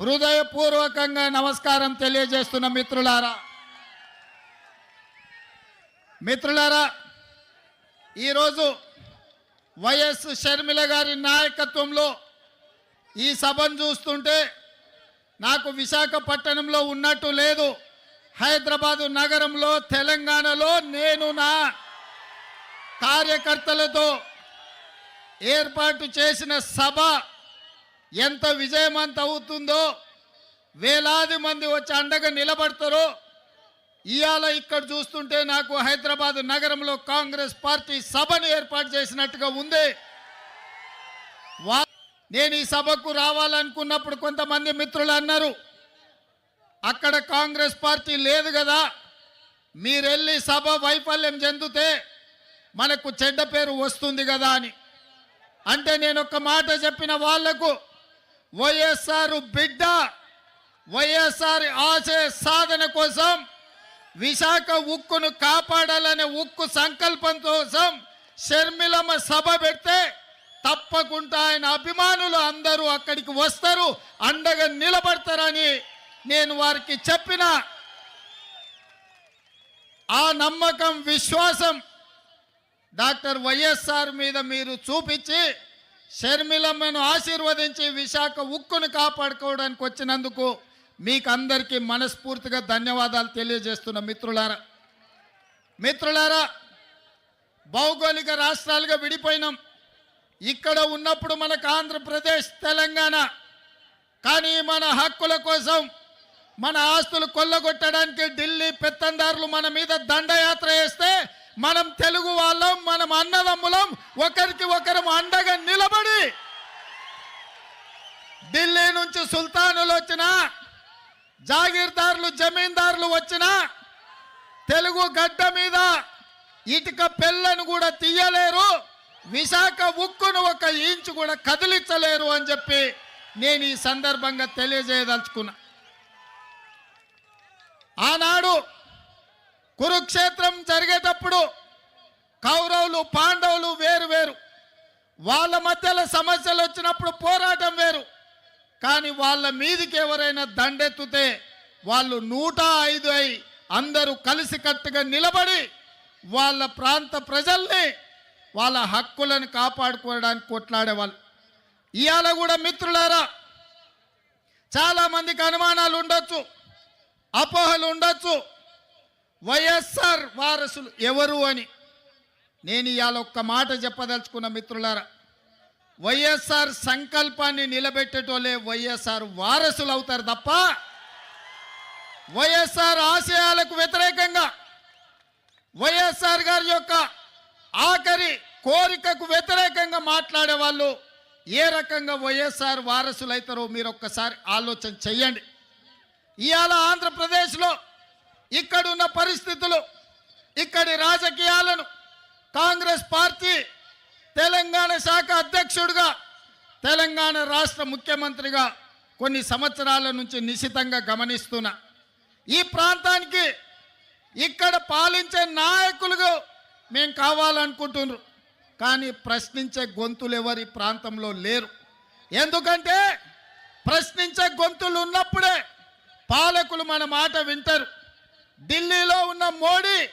హృదయపూర్వకంగా నమస్కారం తెలియజేస్తున్న మిత్రులారా. మిత్రులారా ఈరోజు వైఎస్ షర్మిల గారి నాయకత్వంలో ఈ సభను చూస్తుంటే నాకు విశాఖపట్నంలో ఉన్నట్టు లేదు. హైదరాబాదు నగరంలో తెలంగాణలో నేను నా కార్యకర్తలతో ఏర్పాటు చేసిన సభ ఎంత విజయమంత అవుతుందో వేలాది మంది వచ్చి అండగా నిలబడతారో. ఇవాళ ఇక్కడ చూస్తుంటే నాకు హైదరాబాద్ నగరంలో కాంగ్రెస్ పార్టీ సభను ఏర్పాటు చేసినట్టుగా ఉంది. వా నేను ఈ సభకు రావాలనుకున్నప్పుడు కొంతమంది మిత్రులు అన్నారు అక్కడ కాంగ్రెస్ పార్టీ లేదు కదా మీరెళ్ళి సభ వైఫల్యం చెందితే మనకు చెడ్డ పేరు వస్తుంది కదా అని. అంటే నేను ఒక మాట చెప్పిన వాళ్ళకు వైఎస్ఆర్ బిడ్డ వైఎస్ఆర్ ఆశయ సాధన కోసం విశాఖ ఉక్కును కాపాడాలనే ఉక్కు సంకల్పం కోసం షర్మిలమ్మ సభ పెడితే తప్పకుండా ఆయన అభిమానులు అందరూ అక్కడికి వస్తారు అండగా నిలబడతారని నేను వారికి చెప్పిన ఆ నమ్మకం విశ్వాసం డాక్టర్ వైఎస్ఆర్ మీద మీరు చూపించి షర్మిలమ్మను ఆశీర్వదించి విశాఖ ఉక్కును కాపాడుకోవడానికి వచ్చినందుకు మీకు అందరికీ మనస్ఫూర్తిగా ధన్యవాదాలు తెలియజేస్తున్న మిత్రులారా. మిత్రులారా భౌగోళిక రాష్ట్రాలుగా విడిపోయినాం. ఇక్కడ ఉన్నప్పుడు మనకు ఆంధ్రప్రదేశ్ తెలంగాణ కానీ మన హక్కుల కోసం మన ఆస్తులు కొల్లగొట్టడానికి ఢిల్లీ పెత్తందారులు మన మీద దండయాత్ర చేస్తే మనం తెలుగు వాళ్ళం మనం అన్నదమ్ములం ఒకరికి ఒకరం అండగా నిలబడి ఢిల్లీ నుంచి సుల్తానులు వచ్చిన జాగీర్దారులు జమీందారులు వచ్చిన తెలుగు గడ్డ మీద ఇటుక పెళ్ళను కూడా తీయలేరు విశాఖ ఉక్కును ఒక ఇంచు కూడా కదిలించలేరు అని చెప్పి నేను ఈ సందర్భంగా తెలియజేయదలుచుకున్నా. ఆనాడు కురుక్షేత్రం జరిగేటప్పుడు కౌరవులు పాండవులు వేరు వేరు. వాళ్ళ మధ్యలో సమస్యలు వచ్చినప్పుడు పోరాటం వేరు. కానీ వాళ్ళ మీదికి ఎవరైనా దండెత్తుతే వాళ్ళు నూట ఐదు అయి అందరూ కలిసికట్టుగా నిలబడి వాళ్ళ ప్రాంత ప్రజల్ని వాళ్ళ హక్కులను కాపాడుకోవడానికి కొట్లాడేవాళ్ళు. ఇవాళ కూడా మిత్రులారా చాలామందికి అనుమానాలు ఉండొచ్చు అపోహలు ఉండొచ్చు. వైఎస్ఆర్ వారసులు ఎవరు అని నేను ఇవాళ ఒక్క మాట చెప్పదలుచుకున్న మిత్రులారా వైఎస్ఆర్ సంకల్పాన్ని నిలబెట్టేటోళ్ళే వైఎస్ఆర్ వారసులు అవుతారు తప్ప వైఎస్ఆర్ ఆశయాలకు వ్యతిరేకంగా వైఎస్ఆర్ గారి యొక్క ఆఖరి కోరికకు వ్యతిరేకంగా మాట్లాడే వాళ్ళు ఏ రకంగా వైఎస్ఆర్ వారసులు అవుతారో మీరు ఒక్కసారి ఆలోచన చెయ్యండి. ఇవాళ ఆంధ్రప్రదేశ్లో ఇక్కడున్న పరిస్థితులు ఇక్కడి రాజకీయాలను కాంగ్రెస్ పార్టీ తెలంగాణ శాఖ అధ్యక్షుడిగా తెలంగాణ రాష్ట్ర ముఖ్యమంత్రిగా కొన్ని సంవత్సరాల నుంచి నిశితంగా గమనిస్తున్నా. ఈ ప్రాంతానికి ఇక్కడ పాలించే నాయకులుగా మేము కావాలనుకుంటున్నారు. కానీ ప్రశ్నించే గొంతులు ఎవరి ప్రాంతంలో లేరు. ఎందుకంటే ప్రశ్నించే గొంతులు ఉన్నప్పుడే పాలకులు మన మాట వింటారు. ఢిల్లీలో ఉన్న మోడీ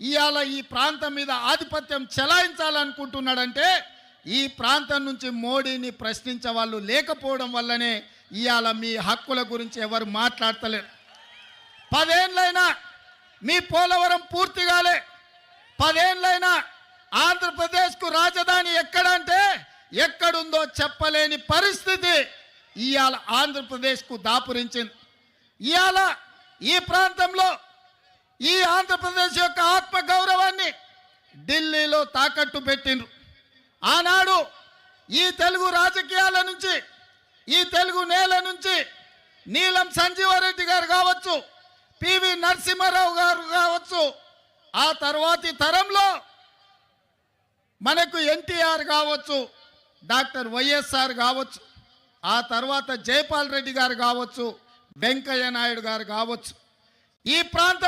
ఇవాళ ఈ ప్రాంతం మీద ఆధిపత్యం చెలాయించాలనుకుంటున్నాడంటే ఈ ప్రాంతం నుంచి మోడీని ప్రశ్నించే వాళ్ళు లేకపోవడం వల్లనే ఇవాళ మీ హక్కుల గురించి ఎవరు మాట్లాడతలేరు. పదేళ్ళైనా మీ పోలవరం పూర్తి కాలే. పదేళ్ళైనా ఆంధ్రప్రదేశ్కు రాజధాని ఎక్కడంటే ఎక్కడుందో చెప్పలేని పరిస్థితి ఇవాళ ఆంధ్రప్రదేశ్కు దాపురించింది. ఇవాళ ఈ ప్రాంతంలో ఈ ఆంధ్రప్రదేశ్ యొక్క ఆత్మ గౌరవాన్ని ఢిల్లీలో తాకట్టు పెట్టిండ్రు. ఆనాడు ఈ తెలుగు రాజకీయాల నుంచి ఈ తెలుగు నేల నుంచి నీలం సంజీవారెడ్డి గారు కావచ్చు పివి నరసింహారావు గారు కావచ్చు ఆ తర్వాతి తరంలో మనకు ఎన్టీఆర్ కావచ్చు డాక్టర్ వైఎస్ఆర్ కావచ్చు ఆ తర్వాత జైపాల్ రెడ్డి గారు కావచ్చు వెంకయ్య నాయుడు గారు కావచ్చు. ఈ ప్రాంతం